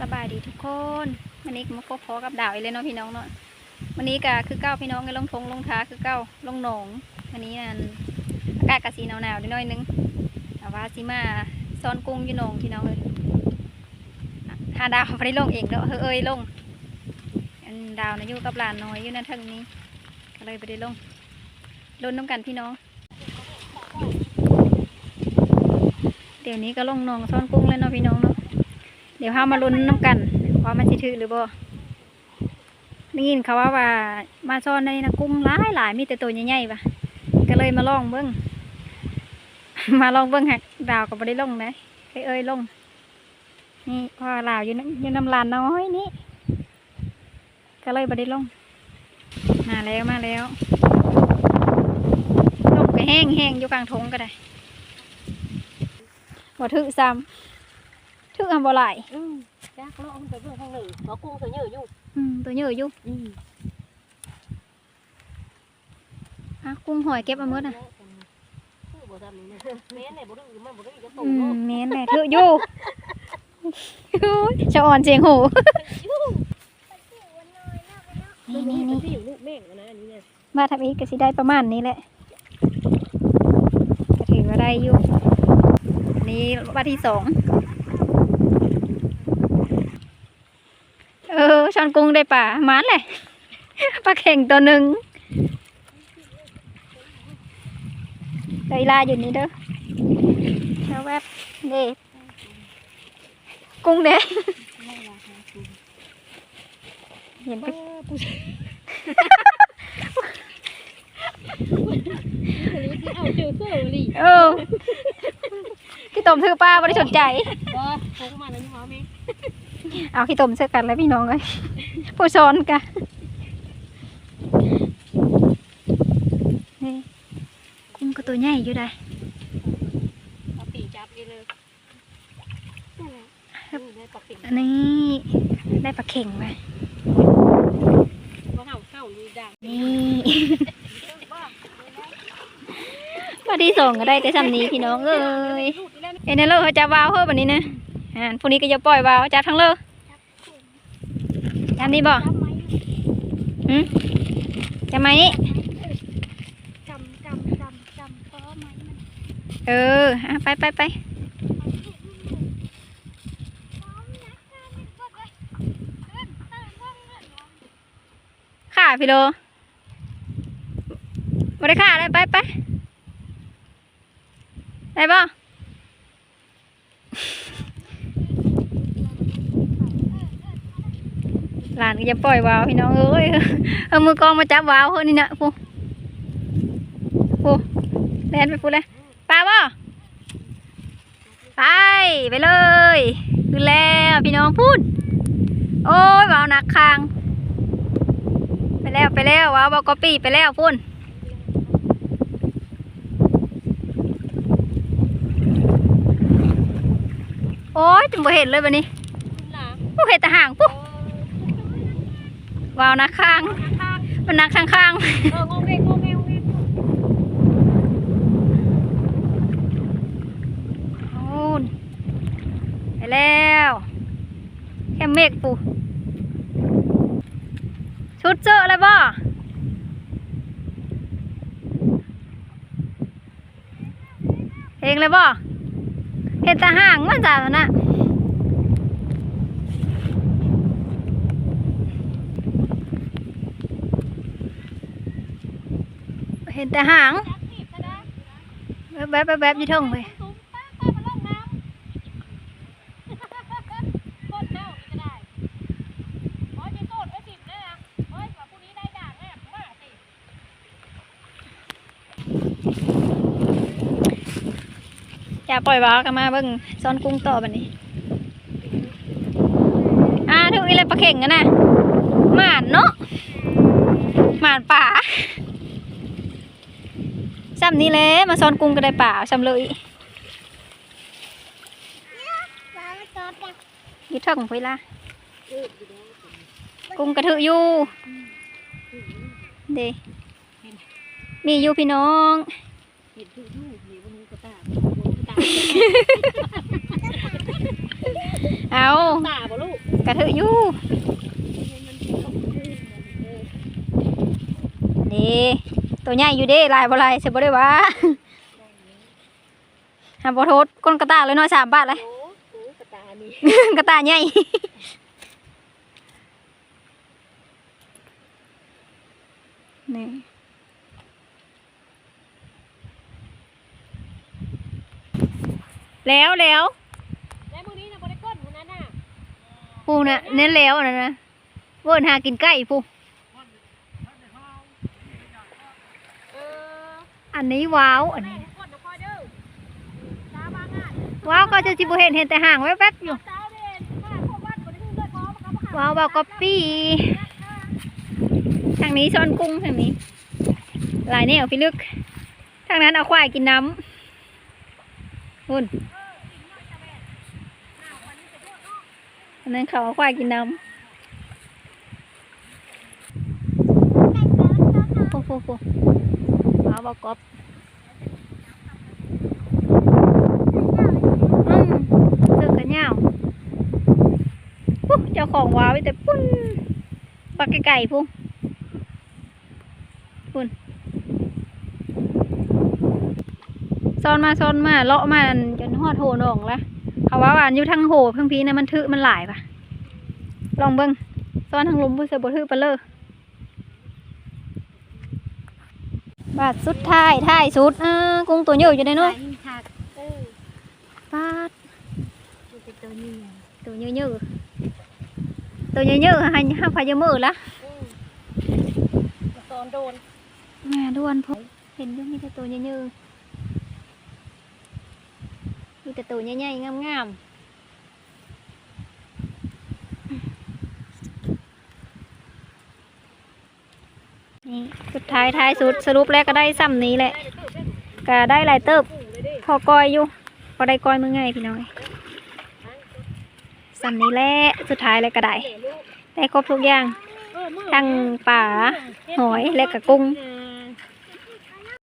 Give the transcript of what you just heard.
สบายดีทุกคนวันนี้ก็มาพบพอกับดาวอีกเลยเนาะพี่น้องเนาะวันนี้ก็คือเก้าพี่น้องกันลงทงลงท้าคือเก้าลงหนองวันนี้นั่นอากาศกะสีหนาวๆนิดหน่อยนึงแต่ว่าสิมาซ้อนกุ้งอยู่หนองพี่น้องเลยหาดาวไม่ได้ลงเองเนาะเฮ้ยเอ้ยลงอันดาวนะอยู่กับหลานน้อยอยู่นั่นทางนี้ก็เลยไปได้ลงลนน้ำกันพี่น้อง เดี๋ยวนี้ก็ลงหนองซ้อนกุ้งแล้วเนาะพี่น้องเนาะ เดี๋ยวห้ามาลุ้นน้ำกันว่ามันสิถือหรือบ่ได้ยินเขาว่าว่ามาซ่อนในนะกุ้งหลายหลายมีแต่ตัวใหญ่ๆปะก็เลยมาลองเบิ้งมาลองเบิ้งหักดาวก็บ่ได้ลงนะเอ้ยเอ้ยลงนี่พราะว่าลาวอยู่นอยู่น้ำลานน้อยนี่ก็เลยบ่ได้ลงมาแล้วมาแล้วลงก็แห้งแห้งอยู่กลางทงก็ได้บ่ถือซ้ำ ถืออันบ่หลายอืมจักเลาะมันไปเบิ่งทางหนึ่งเพราะกุ้งตัวเยอะอยู่อืมตัวเยอะอยู่อืมอะกุ้งหอยเก็บเอาหมดอะคือบ่ทำนี่นะแม่นเนี่ยบ่ดื้อมันบ่ดื้อจะโตอืมเนาะแม่นแม่ถืออยู่ชะอ่อนเสียงหูนี่นี่มันี่สิอยู่ลูกแม่งอะนะอันนี้เนี่ยมาทำอีกก็สิได้ประมาณนี้แหละก็ถือว่าได้อยู่อันนี้วันที่สอง เออช้อนกุ้งได้ป่ามันแหละปลาเข่งตัวหนึ่งไดลาอยู่นี่เด้อแล้วแวบเด็กุ้งเด้เห็นไปผู้ชายเอาเจอเสื้อเลยเออพี่ตมถือปลาไม่ได้สนใจบ่โผล่มาแล้วนี่หมาแม่ เอาขี้ตมเสื้อกันแล้วพี่น้องเลยผู้ซ้อนกันนี่กุ้งก็ตัวใหญ่อยู่ได้เอาปีจับกินเลยนั่นแหละได้ปักติ่งอันนี้ได้ปลาเข่งไปบ่เห่าเห่าดูดังนี่ปลาที่สองก็ได้แต่ซ้ำนี้พี่น้องเอ้ยเอ็นเลอร์เขาจะวาวเฮ้อแบบนี้นะ อ่าพวกนี้ก็จะปล่อยวาวจับทั้งเลอจับนี่บ่หืมจะไหมจำจำจำจำเพราะไหมมันเอออะไปไปไปข่าพี่โลมาได้ข่าเลยไปไปได้ป่ะ หลานก็จะปล่อยวาวพี่น้องเอ้ยเอามือกองมาจับวาวเฮ้ยนี่นะพูพูแลนไปพูเลยปลาป่ะไปไปเลยขึ้นแล้วพี่น้องพูดโอ้ยวาวหนักคาง ไปแล้วไปแล้วว้าวบอกกอปี้ไปแล้วพุ่นโอ้ยจมบ่เห็นเลยบันนี้หลาผู้เห็นแต่ห่างปุ๊บ ว้าวนักข้าง มันนักข้างข้างเอองงเงงงเงงงๆนู่นไปแล้วแค่เมฆปูชุดเจอเลยบ่เองเลยบ่เห็นแต่ห่างมันจ้าน่ะ เห็นแต่หางแวบๆแวบๆอยี่เทิงไปตุ้มป้าป้ามาลงน้ำโคตรเน่านี่ก็ได้โอ้ยมีโคตรไว้สิบเลยนะโอ้ยว่าพรุ่งนี้ได้ด่างแน่มาสิอย่าปล่อยวากันมาเบิ่งซ้อนกุ้งต่อบันนี้ อ่าถึงอีเลยปลาเข่งกันนะหมานเนาะหมานป่า ซ้ำนี้เลยมาซ้อนกุ้งก็ได้เปล่าซ้ำเลยว้าวจอดจังอยี่ละกุ้งกระถืออยู่เดมีอยู่พี่น้องเอากระเทออยู่นี่ ตัวใหญ่อยู่เด้ลายบ่ลายเสียบ่ได้ว่าหาบ่โทษก้นกระตายเลยเน้อยสามบาทเลยโอ้โหกระตานี่กระตายใหญ่นี่แล้วแล้วแล้วมื้อนี้น่ะบ่ได้ก้นมื้อนั้นน่ะปูน่ะเน้นแล้วนะนะเวิร์นหากินไก่ปู เอ อันนี้ว้าวอันนี้ว้าวก็จะจิบเห็นเห็นแต่ห่างแวบๆอยู่ตาเด่นข้าพวกวัดบ่ได้ฮู้เลยขอมาครับว้าวว้าวก๊อปปี้ทางนี้ซ่อนกุ้งทางนี้ลายแนวพี่ลึก ทางนั้นเอาควายกินน้ำหุ่นทางนั้นเขาเอาควายกินน้ำโอ้โห โหว้าก๊อปอืมเสือกันยาวปุ๊เจ้าของว้าวไว้แต่ปุ้นปักไก่พุ่งพุ่นซ้อนมาซ้อนมาเลาะมาจนหอดโหนองละเขาว่าว่าอยู่ทางโหทางพีนะมันทึมันหลายปะลองเบิ้งซ้อนทางลมผู้เสือบทึปเลอ บาทสุดท้ายท้ายสุดเออกุ้งตัวเยอะอยู่ในนู้นนี่ทักเออบาทมันเป็นตัวนี้ตัวเยอะเยอะตัวเยอะเยอะให้ห้าพายมือละอืมตอนโดนแม่ด้วนพบเห็นอยุ่มีแต่ตัวเยอะเยอะมีแต่ตัวใหญ่ๆงามๆ สุดท้ายท้ายสุดสรุปแล้วก็ได้ซ้ำนี้แหละก็ได้หลายเติบพอกอยอยู่พอได้กอยมือง่ายพี่น้อยซ้ำนี้แหละสุดท้ายเลยก็ได้ได้ครบทุกอย่างทั้งป่าหอยและกระกุ้ง